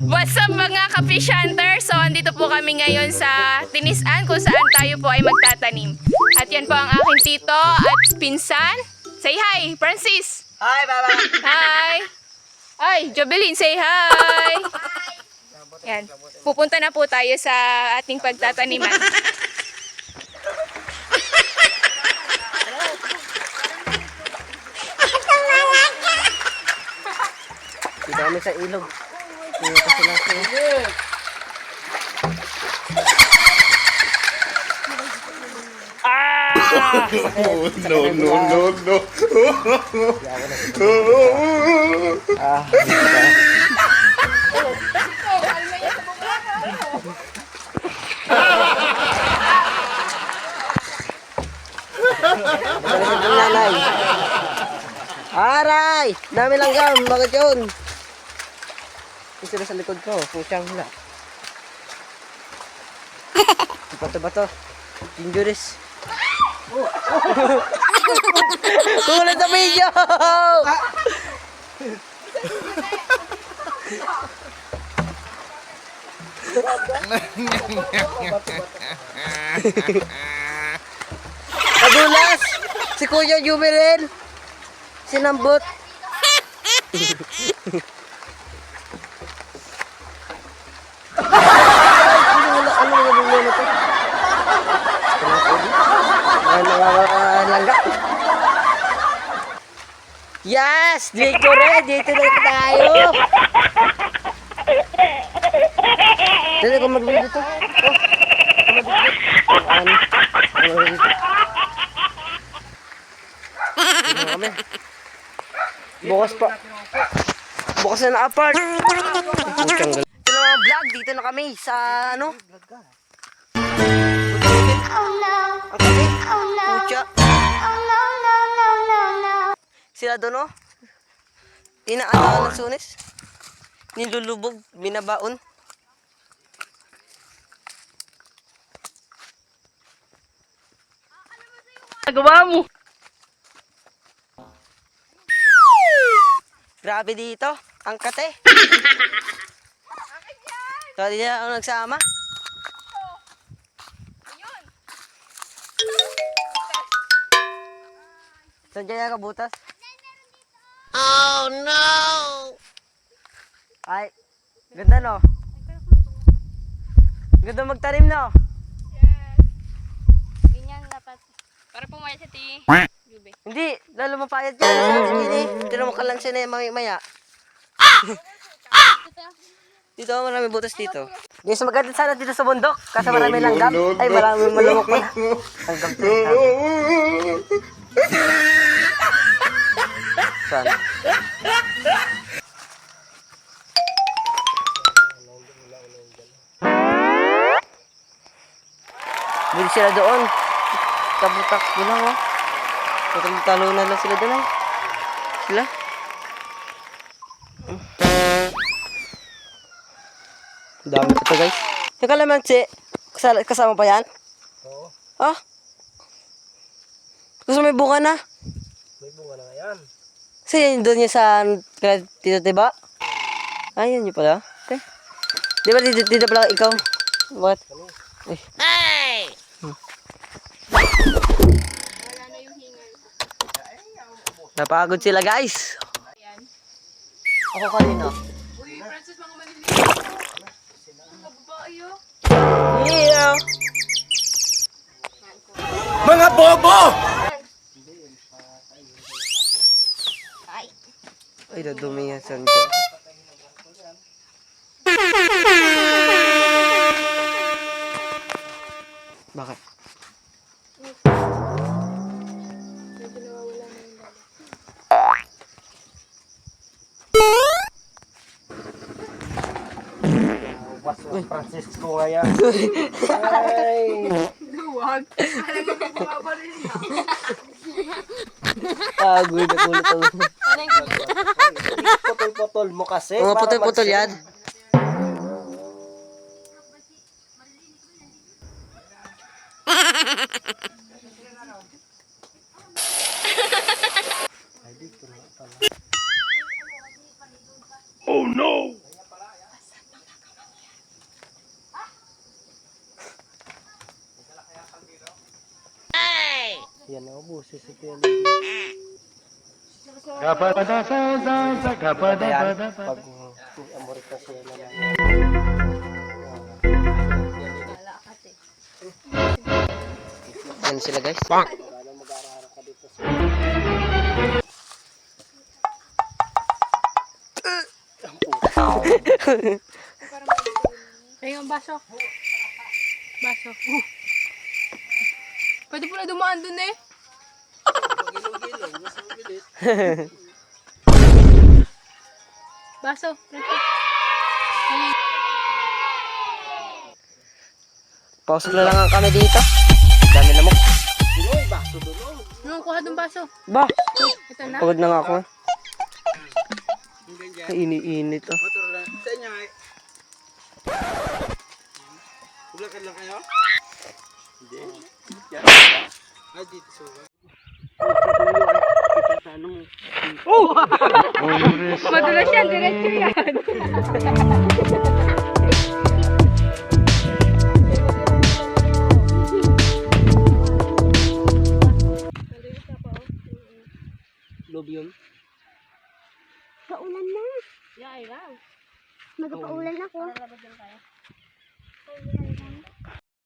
What's up mga ka-fish hunter? So, andito po kami ngayon sa Tinisan kung saan tayo po ay magtatanim. At yan po ang aking tito at pinsan. Say hi, Francis! Hi, Baba! Hi! Ay, Jovelyn, say hi! Yan. Pupunta na po tayo sa ating pagtataniman. Dito kami sa ilog. Dito kasi lang siya. Oh, no, no, no, no. Ah. Aray! Dami lang gam. Bakit yun? Yung sila sa likod ko. Pusyang hula. Bato bato. Dangerous. Kulat sa video! Kadulas! Si Kuya Jubilin! Sinambot! ano ano nangangalangga. Yes! Dito rin! Dito na tayo! Dito ko magbili dito. Oh, ano? Ano na kami. Bukas pa. Bukas na na-apart. Ito na vlog. Dito na kami sa ano? Sila doon oh. Inaano ng sunis. Nilulubog. Binabaon. Nagawa mo! Grabe dito. Ang kate. So, di na ako nagsama. Saan dyan ka butas? Oh no! Ay, ganda no? Ganda magtanim no? Ganyan dapat. Para pumaya sa ti. Jube. Hindi, lalo mapayat yan. Niya eh. Tinamo ka lang siya na maya maya. Dito, marami butas dito. Guys, maganda sana dito sa bundok. Kasi marami langgam. Ay, marami malumok pala. Langgam. Saan? Bili sila doon. Tabutak ko lang, oh. Talo na lang sila doon, ay. Sila? Hmm. Dami pa to, guys. Yung kalamansi, kasama, kasama pa yan? Oo. Ah? Gusto may bunga na? May bunga na yan. Kasi yun doon yung sa Tito Tiba? Ay, yun yun pala. Okay. Di ba dito, dito pala ikaw? Bakit? Ay. Napagod sila guys. Ako kanina. Uy, Francis, mga maliliit. Mga babae, oh. Yeah. Mga bobo! Ay, nadumi yan sa nito. Bakit? Francisco nga yan. Ay! Huwag. Alam mo, bumaba rin gulo na gulo to. Putol-putol mo kasi. Mga para putol-putol yan. Mabusi si Kuya Lodi. Kaya yan, pag amorit na siya naman. Yan sila guys. Ayun, baso. Baso. Pwede po na dumaan dun eh. Baso. Pausok na lang kami dito. Dami lamok. Ano, kuha dun baso. Ba, Ito na. pagod na nga ako. eh. Ay, ini-init oh. Madulas yan, diretso yan. Love yun. Paulan na. Yeah, I love. Magpaulan ako.